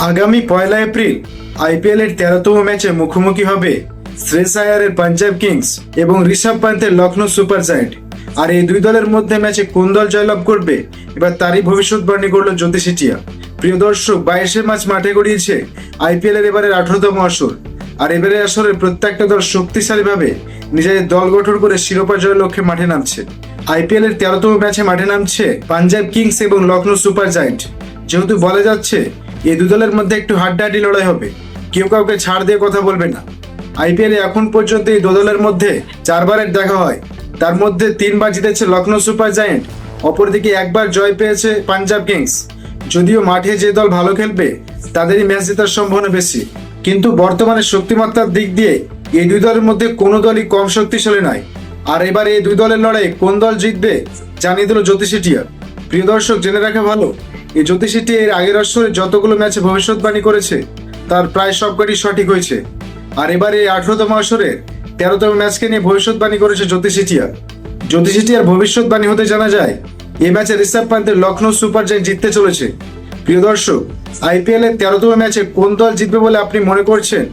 আগামী পয়লা April IPL এর তেরোতম ম্যাচে মুখোমুখি হবে শ্রেয়স আয়ারের পাঞ্জাব কিংস এবং ঋষভ পান্তের লখনৌ সুপার জায়েন্ট। আর এই দুই দলের মধ্যে ম্যাচে কোন দল জয়লাভ করবে, এবার তারই ভবিষ্যৎবাণী করল জ্যোতিষিটিয়া প্রিয় দর্শক, বাইশে ম্যাচ মাঠে গড়িয়েছে আইপিএল এর এবারের আঠারোতম আসর। আর এবারের আসরের প্রত্যেকটা দল শক্তিশালীভাবে নিজেদের দল গঠন করে শিরোপা জয়ের লক্ষ্যে মাঠে নামছে। আইপিএল এর তেরোতম ম্যাচে মাঠে নামছে পাঞ্জাব কিংস এবং লখনৌ সুপার জায়েন্ট। যেহেতু বলা যাচ্ছে এই দু দলের মধ্যে একটু হাড্ডাহাড্ডি লড়াই হবে। কেউ কাউকে ছাড় দিয়ে কথা বলবে না। আইপিএল এখন পর্যন্ত এই দু দলের মধ্যে চারবারের দেখা হয়। তার মধ্যে তিনবার জিতেছে লখনৌ সুপার জায়েন্ট, অপরদিকে একবার জয় পেয়েছে পাঞ্জাব কিংস। যদিও মাঠে যে দল ভালো খেলবে, তাদেরই ম্যাচ জেতার সম্ভাবনা বেশি। কিন্তু বর্তমানে শক্তিমত্তার দিক দিয়ে এই দুই দলের মধ্যে কোনো দলই কম শক্তিশালী নয়। আর এবার এই দুই দলের লড়াই কোন দল জিতবে, জানিয়ে দিল জ্যোতিষিটিয়া প্রিয় দর্শক, জেনে রাখা ভালো, এই জ্যোতিষীটি এর আগের আসরে যতগুলো ম্যাচে ভবিষ্যৎবাণী করেছে, তার প্রায় সবকটি সঠিক হয়েছে। আর এবার এই আঠারোতম আসরের তেরোতম ম্যাচকে নিয়ে ভবিষ্যৎবাণী করেছে জ্যোতিষিটিয়া জ্যোতিষিটিয়ার ভবিষ্যৎবাণী হতে জানা যায়, এই ম্যাচে ঋষভ পান্তের লখনৌ সুপার জায়েন্ট জিততে চলেছে। প্রিয় দর্শক আইপিএল এর তেরোতম ম্যাচে কোন দল জিতবে বলে আপনি মনে করছেন?